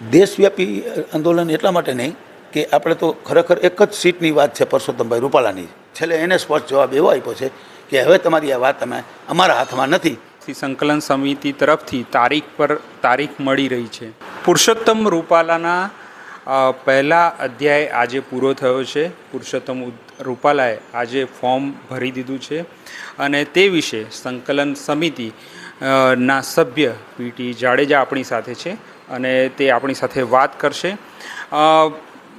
દેશવ્યાપી આંદોલન એટલા માટે નહીં કે આપણે તો ખરેખર એક જ સીટની વાત છે પરસોત્તમભાઈ રૂપાલાની. છેલ્લે એને સ્પષ્ટ જવાબ એવો આપ્યો છે કે હવે તમારી આ વાત અમે અમારા હાથમાં નથી. સંકલન સમિતિ તરફથી તારીખ પર તારીખ મળી રહી છે. પુરુષોત્તમ રૂપાલાના પહેલા અધ્યાય આજે પૂરો થયો છે. પુરુષોત્તમ રૂપાલાએ આજે ફોર્મ ભરી દીધું છે. અને તે વિશે સંકલન સમિતિ ના સભ્ય પીટી જાડેજા આપણી સાથે છે. અને તે આપણી સાથે વાત કરશે.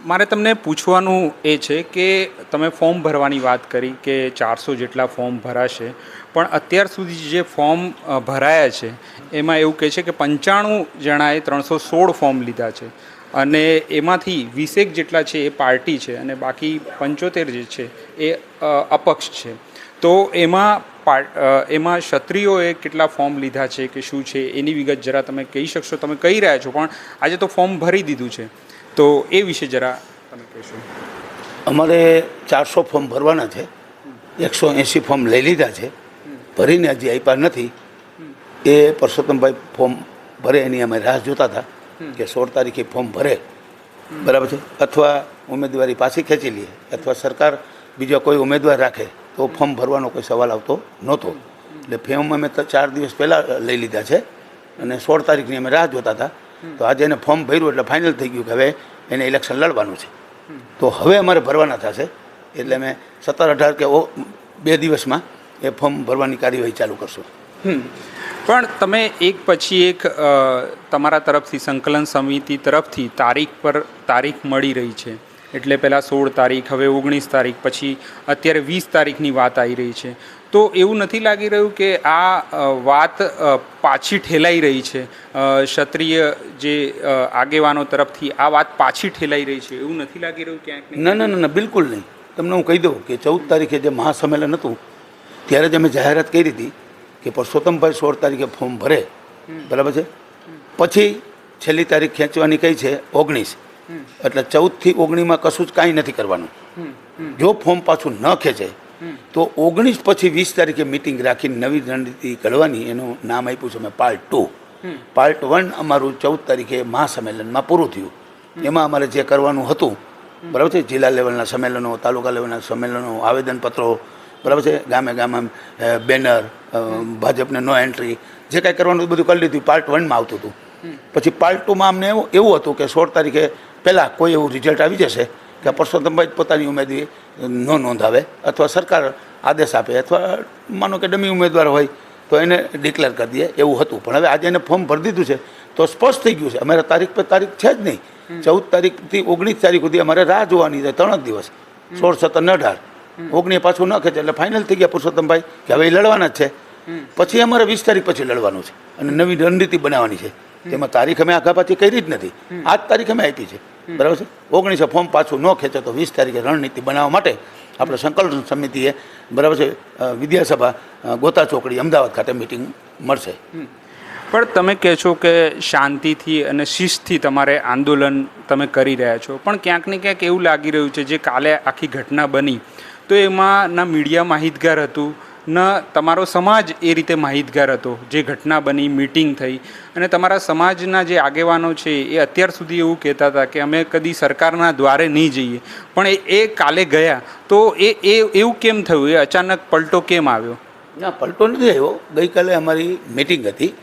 મારે તમને પૂછવાનું એ છે કે તમે ફોર્મ ભરવાની વાત કરી કે ચારસો જેટલા ફોર્મ ભરાશે, પણ અત્યાર સુધી જે ફોર્મ ભરાયા છે, એમાં એવું કહે છે કે પંચાણું જણાએ ત્રણસો સોળ ફોર્મ લીધા છે. અને એમાંથી વીસેક જેટલા છે એ પાર્ટી છે અને બાકી પંચોતેર જે છે એ અપક્ષ છે. તો એમાં એમાં ક્ષત્રિયોએ કેટલા ફોર્મ લીધા છે કે શું છે એની વિગત જરા તમે કહી શકશો? તમે કહી રહ્યા છો, પણ આજે તો ફોર્મ ભરી દીધું છે. તો એ વિશે જરા તમે કહેશો. અમારે ચારસો ફોર્મ ભરવાના છે. એકસો એંસી ફોર્મ લઈ લીધા છે. ભરીને હજી આપ્યા નથી. એ પરસોત્તમભાઈ ફોર્મ ભરે એની અમે રાહ જોતા હતા કે સોળ તારીખે ફોર્મ ભરે. બરાબર છે? અથવા ઉમેદવારી પાછી ખેંચી લઈએ અથવા સરકાર બીજો કોઈ ઉમેદવાર રાખે. તો ફોર્મ ભરવાનો કોઈ સવાલ આવતો નહોતો. એટલે ફોર્મ અમે ચાર દિવસ પહેલાં લઈ લીધા છે અને સોળ તારીખની અમે રાહ જોતા હતા. તો આજે એને ફોર્મ ભર્યું એટલે ફાઇનલ થઈ ગયું કે હવે એને ઇલેક્શન લડવાનું છે. તો હવે અમારે ભરવાના થશે. એટલે અમે સત્તર અઢાર કે ઓ, બે દિવસમાં એ ફોર્મ ભરવાની કાર્યવાહી ચાલુ કરશું. પણ તમે એક પછી એક તમારા તરફથી સંકલન સમિતિ તરફથી તારીખ પર તારીખ મળી રહી છે. એટલે પહેલાં સોળ તારીખ હવે ઓગણીસ તારીખ પછી અત્યારે વીસ તારીખની વાત આવી રહી છે. તો એવું નથી લાગી રહ્યું કે આ વાત પાછી ઠેલાઈ રહી છે. ક્ષત્રિય જે આગેવાનો તરફથી આ વાત પાછી ઠેલાઈ રહી છે. એવું નથી લાગી રહ્યું ક્યાંક ના ના ના ના બિલકુલ નહીં. તમને હું કહી દઉં કે ચૌદ તારીખે જે મહાસંમેલન હતું ત્યારે જ અમે જાહેરાત કરી હતી કે પરસોત્તમભાઈ સોળ તારીખે ફોર્મ ભરે. બરાબર છે? પછી છેલ્લી તારીખ ખેંચવાની કઈ છે? ઓગણીસ. એટલે ચૌદથી ઓગણીમાં કશું જ કાંઈ નથી કરવાનું. જો ફોર્મ પાછું ન ખેંચે તો ઓગણીસ પછી વીસ તારીખે મિટિંગ રાખીને નવી રણનીતિ ઘડવાની એનું નામ આપ્યું છે મેં પાર્ટ ટુ પાર્ટ વન અમારું ચૌદ તારીખે મહાસંમેલનમાં પૂરું થયું. એમાં અમારે જે કરવાનું હતું બરાબર છે જિલ્લા લેવલના સંમેલનો તાલુકા લેવલના સંમેલનો આવેદનપત્રો બરાબર છે ગામે ગામે બેનર ભાજપને નો એન્ટ્રી જે કાંઈ કરવાનું બધું કરી લીધું પાર્ટ વનમાં આવતું હતું. પછી પાર્ટ ટુમાં અમને એવું એવું હતું કે સોળ તારીખે પહેલાં કોઈ એવું રિઝલ્ટ આવી જશે કે પરસોત્તમભાઈ પોતાની ઉમેદવારી ન નોંધાવે અથવા સરકાર આદેશ આપે અથવા માનો કે ડમી ઉમેદવાર હોય તો એને ડિક્લેર કરી દઈએ એવું હતું. પણ હવે આજે એને ફોર્મ ભરી દીધું છે તો સ્પષ્ટ થઈ ગયું છે. અમારે તારીખ પર તારીખ છે જ નહીં. ચૌદ તારીખથી ઓગણીસ તારીખ સુધી અમારે રાહ જોવાની છે ત્રણ જ દિવસ. સોળ સત્તર ને અઢાર. ઓગણીસ પાછું ન ખેંચે એટલે ફાઇનલ થઈ ગયા પુરુષોત્તમભાઈ કે હવે એ લડવાના જ છે. પછી અમારે વીસ તારીખ પછી લડવાનું છે. અને નવી રણનીતિ બનાવવાની છે. તેમાં તારીખ અમે આઘા પાછી કરી જ નથી. આ જ તારીખ અમે આપી છે. બરાબર છે? ઓગણીસે ફોર્મ પાછું ન ખેંચે તો વીસ તારીખે રણનીતિ બનાવવા માટે આપણે સંકલન સમિતિએ બરાબર છે વિદ્યાસભા ગોતા ચોકડી અમદાવાદ ખાતે મિટિંગ મળશે. પણ તમે કહે છો કે શાંતિથી અને શિસ્તથી તમારે આંદોલન તમે કરી રહ્યા છો. પણ ક્યાંક ને ક્યાંક એવું લાગી રહ્યું છે જે કાલે આખી ઘટના બની તો એમાં ના મીડિયા માહિતગાર હતું ન તમારો સમાજ એ રીતે માહિતગાર હતો. જે ઘટના બની મીટિંગ થઈ. અને તમારા સમાજના જે આગેવાનો છે એ અત્યાર સુધી એવું કહેતા હતા કે અમે કદી સરકારના દ્વારે નહીં જઈએ. પણ એ એ કાલે ગયા. તો એ એ એવું કેમ થયું? એ અચાનક પલટો કેમ આવ્યો? ના પલટો નથી આવ્યો. ગઈકાલે અમારી મિટિંગ હતી.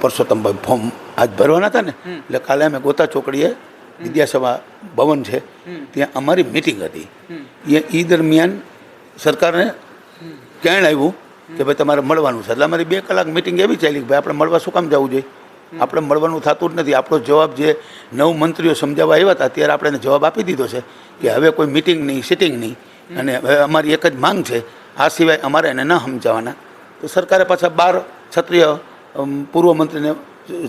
પરસોત્તમભાઈ ફોર્મ આજ ભરવાના હતા ને. એટલે કાલે અમે ગોતા ચોકડીએ વિદ્યાસભા ભવન છે. ત્યાં અમારી મિટિંગ હતી. એ એ દરમિયાન સરકારને કહેણ આવ્યું કે ભાઈ તમારે મળવાનું છે. એટલે અમારી બે કલાક મિટિંગ એવી ચાલી કે ભાઈ આપણે મળવા શું કામ જવું જોઈએ? આપણે મળવાનું થતું જ નથી. આપણો જવાબ જે નવ મંત્રીઓ સમજાવવા આવ્યા હતા, ત્યારે આપણે જવાબ આપી દીધો છે કે હવે કોઈ મિટિંગ નહીં સિટિંગ નહીં. અને હવે અમારી એક જ માંગ છે. આ સિવાય અમારે એને ન સમજાવવાના. તો સરકારે પાછા બાર ક્ષત્રિય પૂર્વ મંત્રીને,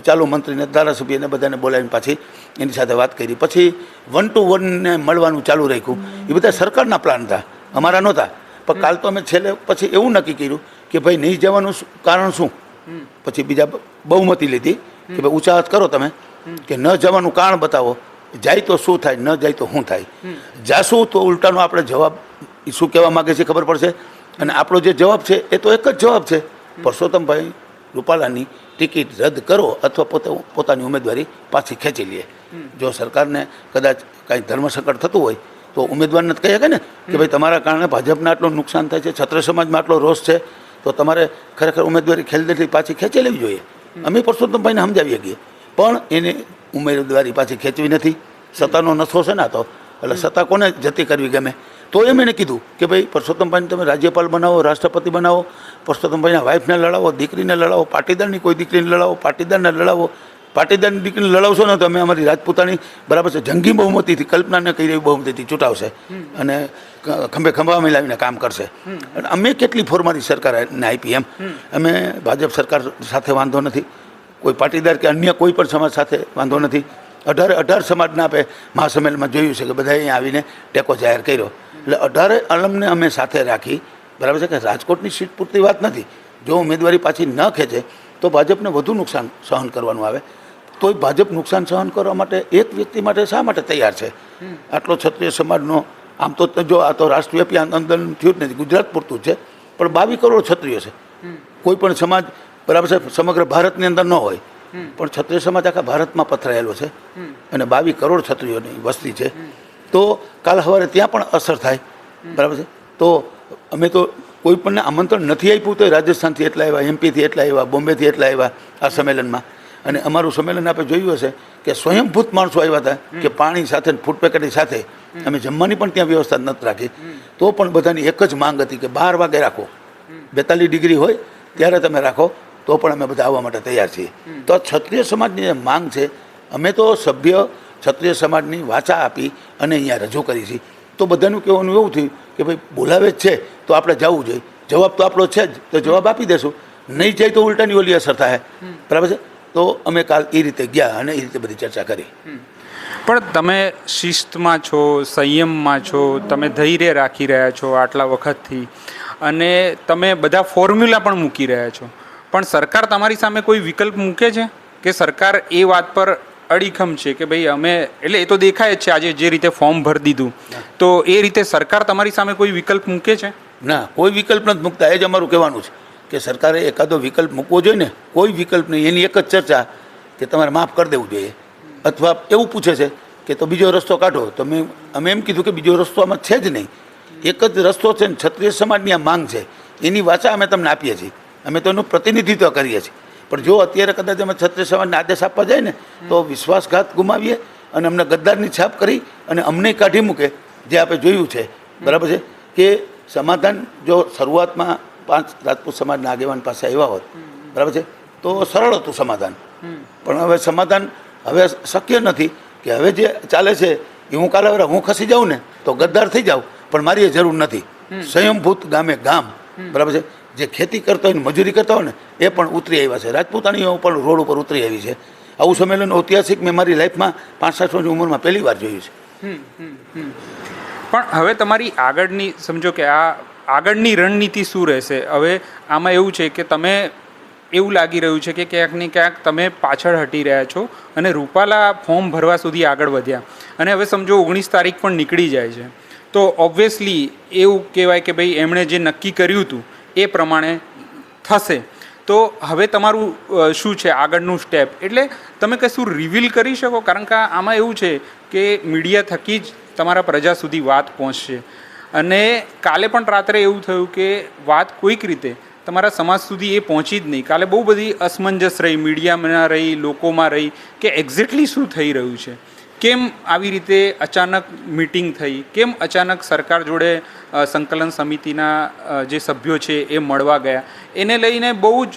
ચાલુ મંત્રીને, ધારાસભ્યને બધાને બોલાવીને પાછી એની સાથે વાત કરી. પછી વન ટુ વનને મળવાનું ચાલુ રાખ્યું. એ બધા સરકારના પ્લાન હતા. અમારા નહોતા. પણ કાલ તો અમે છેલ્લે પછી એવું નક્કી કર્યું કે ભાઈ નહીં જવાનું કારણ શું? પછી બીજા બહુમતી લીધી કે ભાઈ ઊંચા હાથ કરો તમે કે ન જવાનું કારણ બતાવો. જાય તો શું થાય ન જાય તો શું થાય? જાશું તો ઉલટાનો આપણે જવાબ શું કહેવા માગે છે ખબર પડશે? અને આપણો જે જવાબ છે એ તો એક જ જવાબ છે. પરસોત્તમભાઈ રૂપાલાની ટિકિટ રદ કરો અથવા પોતે પોતાની ઉમેદવારી પાછી ખેંચી લે. જો સરકારને કદાચ કાંઈ ધર્મસંકટ થતું હોય તો ઉમેદવારને કહી શકે ને કે ભાઈ તમારા કારણે ભાજપને આટલું નુકસાન થાય છે છત્ર સમાજમાં આટલો રોષ છે તો તમારે ખરેખર ઉમેદવારી ખેલદેથી પાછી ખેંચી લેવી જોઈએ. અમે પરસોત્તમભાઈને સમજાવીએ છીએ. પણ એને ઉમેદવારી પાછી ખેંચવી નથી. સત્તાનો નશો છે ને તો. એટલે સત્તા કોને જતી કરવી ગમે? તો એમ એને કીધું કે ભાઈ પરસોત્તમભાઈને તમે રાજ્યપાલ બનાવો રાષ્ટ્રપતિ બનાવો પરસોત્તમભાઈના વાઇફને લડાવો દીકરીને લડાવો પાટીદારની કોઈ દીકરીને લડાવો પાટીદારને લડાવો પાટીદારની દીકરીને લડાવશો ને તો અમે અમારી રાજપૂતાની બરાબર છે. જંગી બહુમતીથી કલ્પનાને કહી રહી બહુમતીથી ચૂંટાવશે અને ખંભે ખંભા મિલાવીને કામ કરશે. અને અમે કેટલી ફોરમારી સરકારને આપી એમ. અમે ભાજપ સરકાર સાથે વાંધો નથી. કોઈ પાટીદાર કે અન્ય કોઈ પણ સમાજ સાથે વાંધો નથી. અઢારે અઢાર સમાજના આપે મહાસંમેલનમાં જોયું છે કે બધાએ અહીંયા આવીને ટેકો જાહેર કર્યો. એટલે અઢારે આલમને અમે સાથે રાખી બરાબર છે કે રાજકોટની સીટ પૂરતી વાત નથી. જો ઉમેદવારી પાછી ન ખેંચે તો ભાજપને વધુ નુકસાન સહન કરવાનું આવે. તોય ભાજપ નુકસાન સહન કરવા માટે એક વ્યક્તિ માટે શા માટે તૈયાર છે? આટલો ક્ષત્રિય સમાજનો આમ તો જો આ તો રાષ્ટ્રવ્યાપી આંદોલન થયું જ નથી ગુજરાત પૂરતું છે પણ બાવીસ કરોડ ક્ષત્રિયો છે. કોઈ પણ સમાજ બરાબર છે સમગ્ર ભારતની અંદર ન હોય પણ ક્ષત્રિય સમાજ આખા ભારતમાં પથરાયેલો છે. અને બાવીસ કરોડ ક્ષત્રિયોની વસ્તી છે. તો કાલ સવારે ત્યાં પણ અસર થાય બરાબર છે? તો અમે તો કોઈ પણને આમંત્રણ નથી આપ્યું તો રાજસ્થાનથી એટલા આવ્યા એમપીથી એટલા આવ્યા બોમ્બેથી એટલા આવ્યા આ સંમેલનમાં. અને અમારું સંમેલન આપણે જોયું હશે કે સ્વયંભૂત માણસો આવ્યા હતા કે પાણી સાથે ફૂડ પેકેટની સાથે. અમે જમવાની પણ ત્યાં વ્યવસ્થા નથી રાખી. તો પણ બધાની એક જ માંગ હતી કે બાર વાગે રાખો. બેતાલીસ ડિગ્રી હોય ત્યારે તમે રાખો તો પણ અમે બધા આવવા માટે તૈયાર છીએ. તો ક્ષત્રિય સમાજની જે માંગ છે અમે તો સભ્ય ક્ષત્રિય સમાજની વાચા આપી અને અહીંયા રજૂ કરી છે તો બધાનું કહેવાનું એવું થયું કે ભાઈ બોલાવે જ છે તો આપણે જવું જોઈએ. જવાબ તો આપણો છે જ તો જવાબ આપી દેશું. નહીં જાય તો ઉલટાની ઓલી અસર થાય. બરાબર છે? તો અમે કાલ એ રીતે ગયા અને એ રીતે બધી ચર્ચા કરી. પણ તમે શિસ્તમાં છો સંયમમાં છો તમે ધૈર્ય રાખી રહ્યા છો આટલા વખતથી અને તમે બધા ફોર્મ્યુલા પણ મૂકી રહ્યા છો. પણ સરકાર તમારી સામે કોઈ વિકલ્પ મૂકે છે? કે સરકાર એ વાત પર અડીખમ છે કે ભાઈ અમે એટલે એ તો દેખાય જ છે આજે જે રીતે ફોર્મ ભરી દીધું. તો એ રીતે સરકાર તમારી સામે કોઈ વિકલ્પ મૂકે છે? ના કોઈ વિકલ્પ નથી મૂકતા એ જ અમારું કહેવાનું છે. કે સરકારે એકાદો વિકલ્પ મૂકવો જોઈએ ને, કોઈ વિકલ્પ નહીં. એની એક જ ચર્ચા કે તમારે માફ કરી દેવું જોઈએ. અથવા એવું પૂછે છે કે તો બીજો રસ્તો કાઢો. તો મેં, અમે એમ કીધું કે બીજો રસ્તો આમાં છે જ નહીં. એક જ રસ્તો છે ને ક્ષત્રિય સમાજની આ માંગ છે. એની વાચા અમે તમને આપીએ છીએ. અમે તો એનું પ્રતિનિધિત્વ કરીએ છીએ. પણ જો અત્યારે કદાચ અમે ક્ષત્રિય સમાજને આદેશ આપવા જાય ને, તો વિશ્વાસઘાત ગુમાવીએ અને અમને ગદ્દારની છાપ કરી અને અમને કાઢી મૂકે, જે આપણે જોયું છે. બરાબર છે? કે સમાધાન જો શરૂઆતમાં પાંચ રાજપૂત સમાજના આગેવાન પાસે આવ્યા હોત બરાબર છે? તો સરળ હતું સમાધાન. પણ હવે સમાધાન હવે શક્ય નથી કે હવે જે ચાલે છે એ હું કાલે હું ખસી જાઉં ને તો ગદ્દાર થઈ જાઉં પણ મારી એ જરૂર નથી. સ્વયંભૂત ગામે ગામ બરાબર છે? જે ખેતી કરતા હોય ને મજૂરી કરતા હોય ને એ પણ ઉતરી આવ્યા છે. રાજપૂતાણીઓ પણ રોડ ઉપર ઉતરી આવી છે. આવું સંમેલન ઐતિહાસિક મેં મારી લાઈફમાં પાંચ સાત વર્ષની ઉંમરમાં પહેલી વાર જોયું છે. પણ હવે તમારી આગળની સમજો કે આ આગળની રણનીતિ શું રહેશે? હવે આમાં એવું છે કે તમે એવું લાગી રહ્યું છે કે ક્યાંક ને ક્યાંક તમે પાછળ હટી રહ્યા છો અને રૂપાલા ફોર્મ ભરવા સુધી આગળ વધ્યા. અને હવે સમજો ઓગણીસ તારીખ પણ નીકળી જાય છે. તો ઓબ્વિયસલી એવું કહેવાય કે ભાઈ એમણે જે નક્કી કર્યું હતું એ પ્રમાણે થશે. તો હવે તમારું શું છે આગળનું સ્ટેપ એટલે તમે કશું રિવીલ કરી શકો? કારણ કે આમાં એવું છે કે મીડિયા થકી જ તમારા પ્રજા સુધી વાત પહોંચશે. અને કાલે પણ રાત્રે એવું થયું કે વાત કોઈક રીતે તમારા સમાજ સુધી એ પહોંચી જ નહીં. કાલે બહુ બધી અસમંજસ રહી, મીડિયામાં રહી, લોકોમાં રહી કે એક્ઝેક્ટલી શું થઈ રહ્યું છે? કેમ આવી રીતે અચાનક મીટિંગ થઈ? કેમ અચાનક સરકાર જોડે સંકલન સમિતિના જે સભ્યો છે એ મળવા ગયા? એને લઈને બહુ જ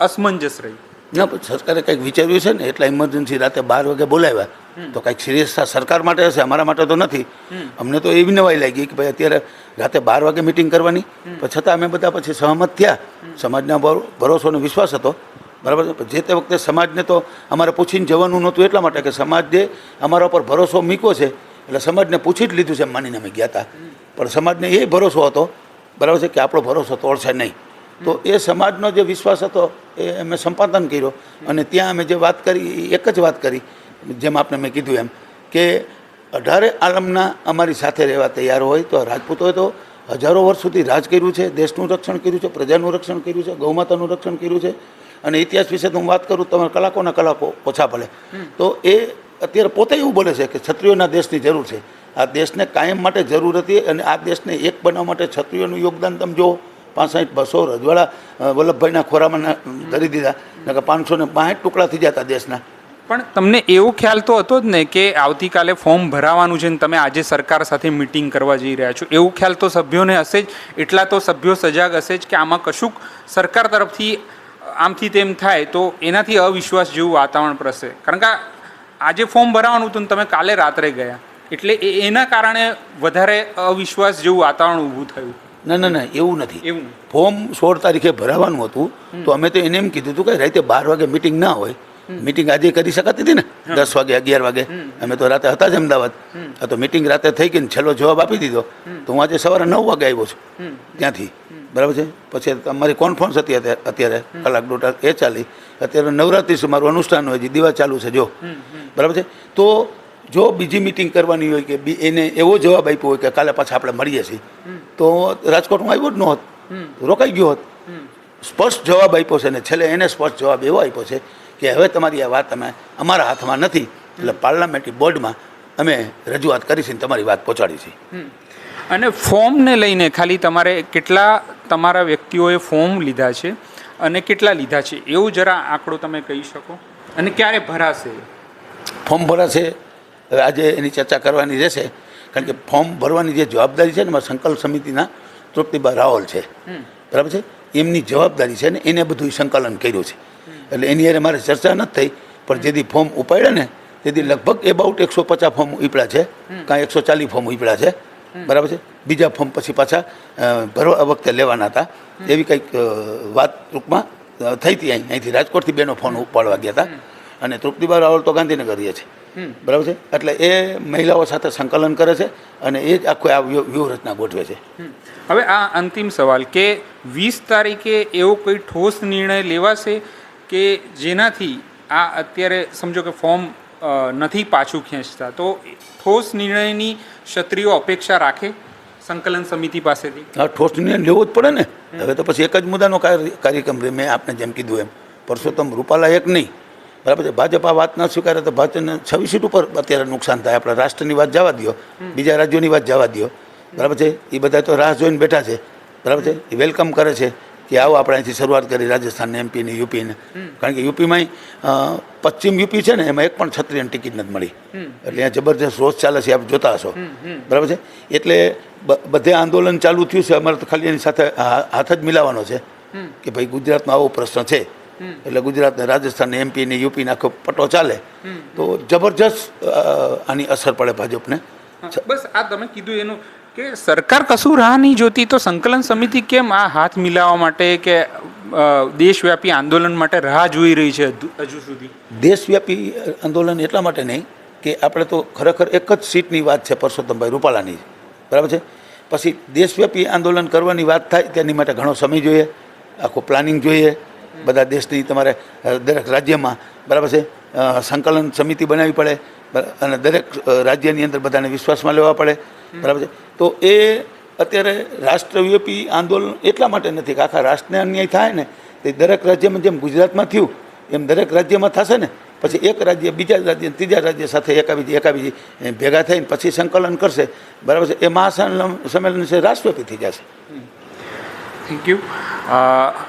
અસમંજસ રહી. ના પણ સરકારે કંઈક વિચાર્યું છે ને એટલા ઇમરજન્સી રાતે બાર વાગે બોલાવ્યા. તો કંઈક સિરિયસતા સરકાર માટે હશે અમારા માટે તો નથી. અમને તો એવી નવાઈ લાગી કે ભાઈ અત્યારે રાતે બાર વાગે મિટિંગ કરવાની. પણ છતાં અમે બધા પછી સહમત થયા. સમાજના ભરો- ભરોસો અને વિશ્વાસ હતો. બરાબર છે? જે તે વખતે સમાજને તો અમારે પૂછીને જવાનું નહોતું એટલા માટે કે સમાજે અમારા ઉપર ભરોસો મૂક્યો છે એટલે સમાજને પૂછી જ લીધું છે માનીને અમે ગયા હતા પણ સમાજને એ ભરોસો હતો બરાબર છે કે આપણો ભરોસો તોડશે નહીં. તો એ સમાજનો જે વિશ્વાસ હતો એ અમે સંપાદન કર્યો. અને ત્યાં અમે જે વાત કરી એ એક જ વાત કરી જેમ આપણે મેં કીધું એમ કે અઢારે આલમના અમારી સાથે રહેવા તૈયાર હોય તો રાજપૂતોએ તો હજારો વર્ષ સુધી રાજ કર્યું છે દેશનું રક્ષણ કર્યું છે પ્રજાનું રક્ષણ કર્યું છે ગૌમાતાનું રક્ષણ કર્યું છે. અને ઇતિહાસ વિશે હું વાત કરું તમે કલાકોના કલાકો ઓછા ભલે. તો એ અત્યારે પોતે એવું બોલે છે કે ક્ષત્રિયોના દેશની જરૂર છે. આ દેશને કાયમ માટે જરૂર હતી અને આ દેશને એક બનાવવા માટે ક્ષત્રિયોનું યોગદાન તમે જુઓ. પાંસઠ, બસો રજવાડા વલ્લભભાઈના ખોરામાં ધરી દીધા. નકર પાંચસો ને પાંઠ ટુકડા થઈ જતા દેશના. પણ તમને એવો ખ્યાલ તો હતો જ ને કે આવતીકાલે ફોર્મ ભરાવાનું છે ને તમે આજે સરકાર સાથે મિટિંગ કરવા જઈ રહ્યા છો? એવું ખ્યાલ તો સભ્યોને હશે જ. એટલા તો સભ્યો સજાગ હશે જ કે આમાં કશુંક સરકાર તરફથી આમથી તેમ થાય તો એનાથી અવિશ્વાસ જેવું વાતાવરણ પ્રસરે. કારણ કે આજે ફોર્મ ભરાવાનું હતું ને તમે કાલે રાત્રે ગયા. એટલે એના કારણે વધારે અવિશ્વાસ જેવું વાતાવરણ ઊભું થયું. ના ના ના એવું નથી. ફોર્મ સોળ તારીખે ભરાવાનું હતું તો અમે તો એને એમ કીધું હતું કે રાતે બાર વાગે મિટિંગ ના હોય. મિટિંગ આજે કરી શકાતી હતી ને? દસ વાગે અગિયાર વાગે. અમે તો રાતે હતા જ અમદાવાદ. આ તો મિટિંગ રાતે થઈ ગઈ ને છેલ્લો જવાબ આપી દીધો. તો હું આજે સવારે નવ વાગે આવ્યો છું. ત્યાંથી. બરાબર છે? પછી અમારી કોન્ફરન્સ હતી અત્યારે કલાક દોઢ એ ચાલી. અત્યારે નવરાત્રિ છે મારું અનુષ્ઠાન હોય છે દીવા ચાલુ છે જો. બરાબર છે? તો જો બીજી મિટિંગ કરવાની હોય કે એને એવો જવાબ આપ્યો હોય કે કાલે પાછા આપણે મળીએ છીએ. તો રાજકોટમાં આવ્યો જ ન હોત રોકાઈ ગયો હોત. સ્પષ્ટ જવાબ આપ્યો છે ને છેલ્લે એને સ્પષ્ટ જવાબ એવો આપ્યો છે કે હવે તમારી આ વાત અમે અમારા હાથમાં નથી. એટલે પાર્લામેન્ટરી બોર્ડમાં અમે રજૂઆત કરી છે તમારી વાત પહોંચાડી છે અને ફોર્મને લઈને ખાલી તમારે કેટલા તમારા વ્યક્તિઓએ ફોર્મ લીધા છે અને કેટલા લીધા છે એવું જરા આંકડો તમે કહી શકો. અને ક્યારે ભરાશે? ફોર્મ ભરાશે. હવે આજે એની ચર્ચા કરવાની રહેશે. કારણ કે ફોર્મ ભરવાની જે જવાબદારી છે ને મારા સંકલ્પ સમિતિના તૃપ્તિબા રાવલ છે. બરાબર છે? એમની જવાબદારી છે ને એને બધું સંકલન કર્યું છે. એટલે એની અરે મારે ચર્ચા નથી થઈ પણ જેથી ફોર્મ ઉપાડ્યા ને તેથી લગભગ એબાઉટ એકસો પચાસ ફોર્મ ઉપડ્યા છે. કાં એકસો ચાલીસ ફોર્મ ઉપડ્યા છે. બરાબર છે? બીજા ફોર્મ પછી પાછા ભરવા વખતે લેવાના હતા. એવી કંઈક વાત ટૂંકમાં થઈ હતી અહીં. અહીંથી રાજકોટથી બેનો ફોન ઉપાડવા ગયા હતા. અને તૃપ્તિબા રાવલ તો ગાંધીનગર રહે છે. બરાબર છે? એટલે એ મહિલાઓ સાથે સંકલન કરે છે અને એ જ આખું આ વ્યૂહ- વ્યૂહરચના ગોઠવે છે. હવે આ અંતિમ સવાલ કે વીસ તારીખે એવો કોઈ ઠોસ નિર્ણય લેવાશે કે જેનાથી આ અત્યારે સમજો કે ફોર્મ નથી પાછું ખેંચતા? તો ઠોસ નિર્ણયની ક્ષત્રિયો અપેક્ષા રાખે સંકલન સમિતિ પાસેથી? આ ઠોસ નિર્ણય લેવો જ પડે ને. હવે તો પછી એક જ મુદ્દાનો કાર્ય- કાર્યક્રમ મેં આપને જેમ કીધું એમ. પરસોત્તમ રૂપાલા એક નહીં. બરાબર છે? ભાજપ આ વાત ના સ્વીકારે તો ભાજપને છવ્વીસ સીટ ઉપર અત્યારે નુકસાન થાય. આપણા રાષ્ટ્રની વાત જવા દો બીજા રાજ્યોની વાત જવા દો બરાબર છે? એ બધા તો રાહ જોઈને બેઠા છે. બરાબર છે? એ વેલકમ કરે છે કે આવો આપણે અહીંથી શરૂઆત કરી રાજસ્થાન એમપીને યુપીને. કારણ કે યુપીમાં પશ્ચિમ યુપી છે ને એમાં એક પણ ક્ષત્રિયની ટિકિટ નથી મળી. એટલે અહીંયા જબરજસ્ત રોષ ચાલે છે આપ જોતા હશો. બરાબર છે? એટલે બધે આંદોલન ચાલુ થયું છે. અમારે તો ખાલી એની સાથે હાથ જ મિલાવવાનો છે કે ભાઈ ગુજરાતમાં આવો પ્રશ્ન છે. એટલે ગુજરાતને રાજસ્થાન એમપી ને યુપી આખો પટો ચાલે તો જબરજસ્ત આની અસર પડે ભાજપને. બસ આ તમે કીધું એનું કે સરકાર કશું રાહ નહીં જોતી તો સંકલન સમિતિ કેમ આ હાથ મિલાવવા માટે કે દેશવ્યાપી આંદોલન માટે રાહ જોઈ રહી છે હજુ- હજુ સુધી? દેશવ્યાપી આંદોલન એટલા માટે નહીં કે આપણે તો ખરેખર એક જ સીટની વાત છે પરસોત્તમભાઈ રૂપાલાની. બરાબર છે? પછી દેશવ્યાપી આંદોલન કરવાની વાત થાય તેની માટે ઘણો સમય જોઈએ આખું પ્લાનિંગ જોઈએ બધા દેશની તમારે દરેક રાજ્યમાં બરાબર છે? સંકલન સમિતિ બનાવવી પડે અને દરેક રાજ્યની અંદર બધાને વિશ્વાસમાં લેવા પડે બરાબર છે? તો એ અત્યારે રાષ્ટ્રવ્યાપી આંદોલન એટલા માટે નથી કે આખા રાષ્ટ્રને અન્યાય થાય ને તે દરેક રાજ્યમાં જેમ ગુજરાતમાં થયું એમ દરેક રાજ્યમાં થશે ને પછી એક રાજ્ય બીજા રાજ્ય ત્રીજા રાજ્ય સાથે એકાબીજી એકાબીજી ભેગા થઈને પછી સંકલન કરશે બરાબર છે? એ મહાસંમેલન સંમેલન છે રાષ્ટ્રવ્યાપી થઈ જશે. થેન્ક યુ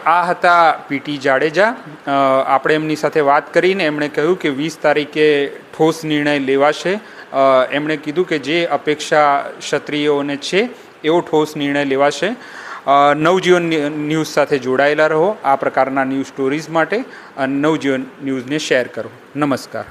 આ હતા પીટી જાડેજા. આપણે એમની સાથે વાત કરીને એમણે કહ્યું કે વીસ તારીખે ઠોસ નિર્ણય લેવાશે. એમણે કીધું કે જે અપેક્ષા ક્ષત્રિયોને છે, એવો ઠોસ નિર્ણય લેવાશે. નવજીવન ન્યૂઝ સાથે જોડાયેલા રહો આ પ્રકારના ન્યૂઝ સ્ટોરીઝ માટે. અને નવજીવન ન્યૂઝને શેર કરો. નમસ્કાર.